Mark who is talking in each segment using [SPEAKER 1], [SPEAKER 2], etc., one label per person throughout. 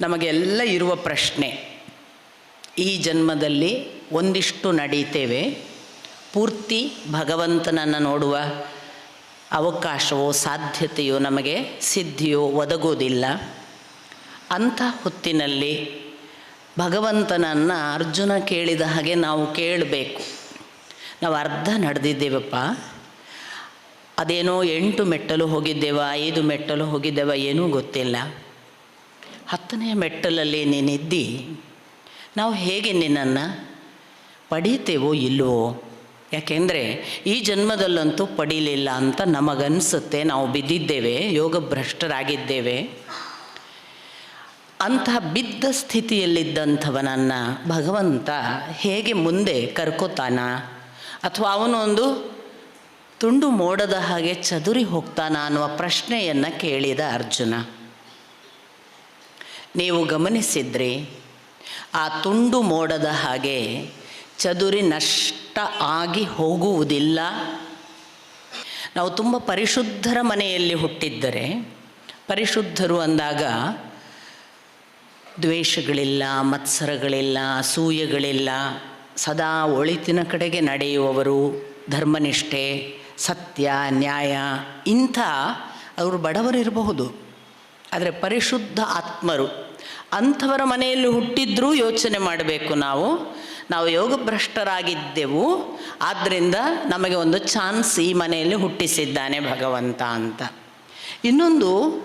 [SPEAKER 1] ನಮಗೆಲ್ಲ ಇರುವ ಪ್ರಶ್ನೆ, ಈ ಜನ್ಮದಲ್ಲಿ ಒಂದಿಷ್ಟು ನಡೀತೇವೆ, ಪೂರ್ತಿ ಭಗವಂತನನ್ನು ನೋಡುವ ಅವಕಾಶವೋ, ಸಾಧ್ಯತೆಯೋ, ನಮಗೆ ಸಿದ್ಧಿಯೋ ಒದಗೋದಿಲ್ಲ. ಅಂಥ ಹೊತ್ತಿನಲ್ಲಿ ಭಗವಂತನನ್ನು ಅರ್ಜುನ ಕೇಳಿದ ಹಾಗೆ ನಾವು ಕೇಳಬೇಕು. ನಾವು ಅರ್ಧ ನಡೆದಿದ್ದೇವಪ್ಪ. ಅದೇನೋ ಎಂಟು ಮೆಟ್ಟಲು ಹೋಗಿದ್ದೇವ, ಐದು ಮೆಟ್ಟಲು ಹೋಗಿದ್ದೇವ ಏನೂ ಗೊತ್ತಿಲ್ಲ. ಹತ್ತನೇ ಮೆಟ್ಟಲಲ್ಲಿ ನೀನಿದ್ದಿ, ನಾವು ಹೇಗೆ ನಿನ್ನನ್ನು ಪಡೀತೇವೋ ಇಲ್ಲವೋ? ಯಾಕೆಂದರೆ ಈ ಜನ್ಮದಲ್ಲಂತೂ ಪಡೀಲಿಲ್ಲ ಅಂತ ನಮಗನ್ಸುತ್ತೆ. ನಾವು ಬಿದ್ದಿದ್ದೇವೆ ಯೋಗ ಭ್ರಷ್ಟರಾಗಿದ್ದೇವೆ ಅಂತಹ ಬಿದ್ದ ಸ್ಥಿತಿಯಲ್ಲಿದ್ದಂಥವನನ್ನು ಭಗವಂತ ಹೇಗೆ ಮುಂದೆ ಕರ್ಕೋತಾನ? ಅಥವಾ ಅವನೊಂದು ತುಂಡು ಮೋಡದ ಹಾಗೆ ಚದುರಿ ಹೋಗ್ತಾನ ಅನ್ನುವ ಪ್ರಶ್ನೆಯನ್ನು ಕೇಳಿದ ಅರ್ಜುನ. ನೀವು ಗಮನಿಸಿದ್ರಿ? ಆ ತುಂಡು ಮೋಡದ ಹಾಗೆ ಚದುರಿ ನಷ್ಟ ಆಗಿ ಹೋಗುವುದಿಲ್ಲ. ನಾವು ತುಂಬ ಪರಿಶುದ್ಧರ ಮನೆಯಲ್ಲಿ ಹುಟ್ಟಿದ್ದರೆ, ಪರಿಶುದ್ಧರು ಅಂದಾಗ ದ್ವೇಷಗಳಿಲ್ಲ, ಮತ್ಸರಗಳಿಲ್ಲ, ಅಸೂಯೆಗಳಿಲ್ಲ. ಸದಾ ಒಳಿತಿನ ಕಡೆಗೆ ನಡೆಯುವವರು ಧರ್ಮನಿಷ್ಠೆ, ಸತ್ಯ, ನ್ಯಾಯ ಇಂಥ ಅವರು ಬಡವರಿರಬಹುದು. ಆದರೆ ಪರಿಶುದ್ಧ ಆತ್ಮರು ಅಂಥವರ ಮನೆಯಲ್ಲಿ ಹುಟ್ಟಿದ್ರೂ ಯೋಚನೆ ಮಾಡಬೇಕು ನಾವು. ನಾವು ಯೋಗಭ್ರಷ್ಟರಾಗಿದ್ದೆವು. ಆದ್ದರಿಂದ ನಮಗೆ ಒಂದು ಚಾನ್ಸ್ ಈ ಮನೆಯಲ್ಲಿ ಹುಟ್ಟಿಸಿದ್ದಾನೆ ಭಗವಂತ ಅಂತ. ಇನ್ನೊಂದು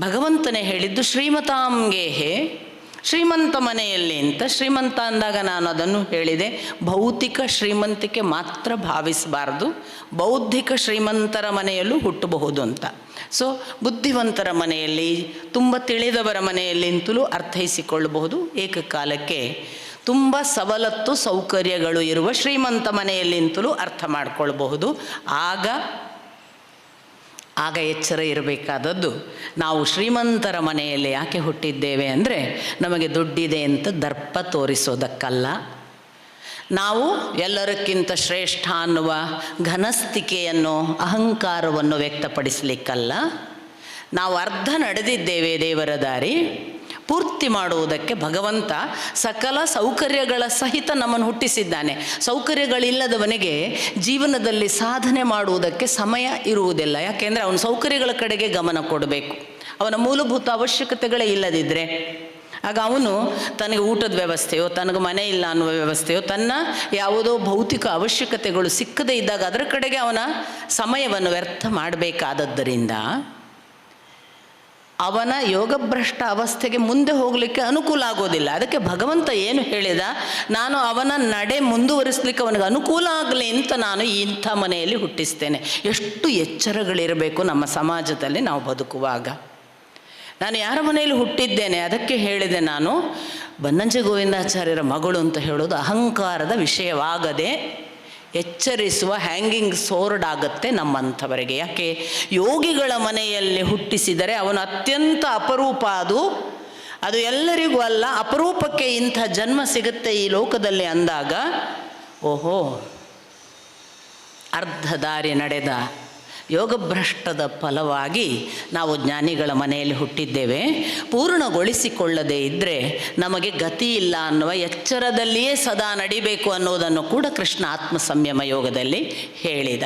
[SPEAKER 1] ಭಗವಂತನೇ ಹೇಳಿದ್ದು ಶ್ರೀಮತಾಂಗೇಹೆ ಶ್ರೀಮಂತ ಮನೆಯಲ್ಲಿ ಅಂತ. ಶ್ರೀಮಂತ ಅಂದಾಗ ನಾನು ಅದನ್ನು ಹೇಳಿದೆ. ಭೌತಿಕ ಶ್ರೀಮಂತಿಕೆ ಮಾತ್ರ ಭಾವಿಸಬಾರ್ದು. ಬೌದ್ಧಿಕ ಶ್ರೀಮಂತರ ಮನೆಯಲ್ಲೂ ಹುಟ್ಟಬಹುದು ಅಂತ. ಸೊ ಬುದ್ಧಿವಂತರ ಮನೆಯಲ್ಲಿ, ತುಂಬ ತಿಳಿದವರ ಮನೆಯಲ್ಲಿ ಅಂತಲೂ ಅರ್ಥೈಸಿಕೊಳ್ಳಬಹುದು. ಏಕಕಾಲಕ್ಕೆ ತುಂಬ ಸವಲತ್ತು ಸೌಕರ್ಯಗಳು ಇರುವ ಶ್ರೀಮಂತ ಮನೆಯಲ್ಲಿಂತಲೂ ಅರ್ಥ ಮಾಡಿಕೊಳ್ಬಹುದು. ಆಗ ಆಗ ಎಚ್ಚರ ಇರಬೇಕಾದದ್ದು, ನಾವು ಶ್ರೀಮಂತರ ಮನೆಯಲ್ಲಿ ಯಾಕೆ ಹುಟ್ಟಿದ್ದೇವೆ ಅಂದರೆ, ನಮಗೆ ದುಡ್ಡಿದೆ ಅಂತ ದರ್ಪ ತೋರಿಸೋದಕ್ಕಲ್ಲ. ನಾವು ಎಲ್ಲರಕ್ಕಿಂತ ಶ್ರೇಷ್ಠ ಅನ್ನುವ ಘನಸ್ತಿಕೆಯನ್ನು ಅಹಂಕಾರವನ್ನು ವ್ಯಕ್ತಪಡಿಸಲಿಕ್ಕಲ್ಲ. ನಾವು ಅರ್ಧ ನಡೆದಿದ್ದೇವೆ ದೇವರ ದಾರಿ. ಪೂರ್ತಿ ಮಾಡುವುದಕ್ಕೆ ಭಗವಂತ ಸಕಲ ಸೌಕರ್ಯಗಳ ಸಹಿತ ನಮ್ಮನ್ನು ಹುಟ್ಟಿಸಿದ್ದಾನೆ. ಸೌಕರ್ಯಗಳಿಲ್ಲದವನಿಗೆ ಜೀವನದಲ್ಲಿ ಸಾಧನೆ ಮಾಡುವುದಕ್ಕೆ ಸಮಯ ಇರುವುದಿಲ್ಲ. ಯಾಕೆಂದರೆ ಅವನು ಸೌಕರ್ಯಗಳ ಕಡೆಗೆ ಗಮನ ಕೊಡಬೇಕು. ಅವನ ಮೂಲಭೂತ ಅವಶ್ಯಕತೆಗಳೇ ಇಲ್ಲದಿದ್ದರೆ ಆಗ ಅವನು ತನಗೆ ಊಟದ ವ್ಯವಸ್ಥೆಯೋ, ತನಗೆ ಮನೆ ಇಲ್ಲ ಅನ್ನುವ ವ್ಯವಸ್ಥೆಯೋ, ತನ್ನ ಯಾವುದೋ ಭೌತಿಕ ಅವಶ್ಯಕತೆಗಳು ಸಿಕ್ಕದೇ ಇದ್ದಾಗ ಅದರ ಕಡೆಗೆ ಅವನ ಸಮಯವನ್ನು ವ್ಯರ್ಥ ಮಾಡಬೇಕಾದದ್ದರಿಂದ ಅವನ ಯೋಗಭ್ರಷ್ಟ ಅವಸ್ಥೆಗೆ ಮುಂದೆ ಹೋಗಲಿಕ್ಕೆ ಅನುಕೂಲ ಆಗೋದಿಲ್ಲ. ಅದಕ್ಕೆ ಭಗವಂತ ಏನು ಹೇಳಿದ? ನಾನು ಅವನ ನಡೆ ಮುಂದುವರಿಸಲಿಕ್ಕೆ ಅವನಿಗೆ ಅನುಕೂಲ ಆಗಲಿ ಅಂತ ನಾನು ಇಂಥ ಮನೆಯಲ್ಲಿ ಹುಟ್ಟಿಸ್ತೇನೆ. ಎಷ್ಟು ಎಚ್ಚರಗಳಿರಬೇಕು ನಮ್ಮ ಸಮಾಜದಲ್ಲಿ ನಾವು ಬದುಕುವಾಗ. ನಾನು ಯಾರ ಮನೆಯಲ್ಲಿ ಹುಟ್ಟಿದ್ದೇನೆ, ಅದಕ್ಕೆ ಹೇಳಿದೆ ನಾನು, ಬನ್ನಂಜೆ ಗೋವಿಂದಾಚಾರ್ಯರ ಮಗಳು ಅಂತ ಹೇಳೋದು ಅಹಂಕಾರದ ವಿಷಯವಾಗದೆ ಎಚ್ಚರಿಸುವ ಹ್ಯಾಂಗಿಂಗ್ ಸೋರ್ಡ್ ಆಗುತ್ತೆ ನಮ್ಮಂಥವರಿಗೆ. ಯಾಕೆ? ಯೋಗಿಗಳ ಮನೆಯಲ್ಲಿ ಹುಟ್ಟಿಸಿದರೆ ಅವನು ಅತ್ಯಂತ ಅಪರೂಪ ಅದು. ಅದು ಎಲ್ಲರಿಗೂ ಅಲ್ಲ, ಅಪರೂಪಕ್ಕೆ ಇಂಥ ಜನ್ಮ ಸಿಗುತ್ತೆ ಈ ಲೋಕದಲ್ಲಿ ಅಂದಾಗ, ಓಹೋ, ಅರ್ಧ ದಾರಿ ನಡೆದ. ಯೋಗಭ್ರಷ್ಟದ ಫಲವಾಗಿ ನಾವು ಜ್ಞಾನಿಗಳ ಮನೆಯಲ್ಲಿ ಹುಟ್ಟಿದ್ದೇವೆ. ಪೂರ್ಣಗೊಳಿಸಿಕೊಳ್ಳದೇ ಇದ್ದರೆ ನಮಗೆ ಗತಿ ಇಲ್ಲ ಅನ್ನುವ ಎಚ್ಚರದಲ್ಲಿಯೇ ಸದಾ ನಡಿಬೇಕು ಅನ್ನೋದನ್ನು ಕೂಡ ಕೃಷ್ಣ ಆತ್ಮ ಸಂಯಮ ಯೋಗದಲ್ಲಿ ಹೇಳಿದ.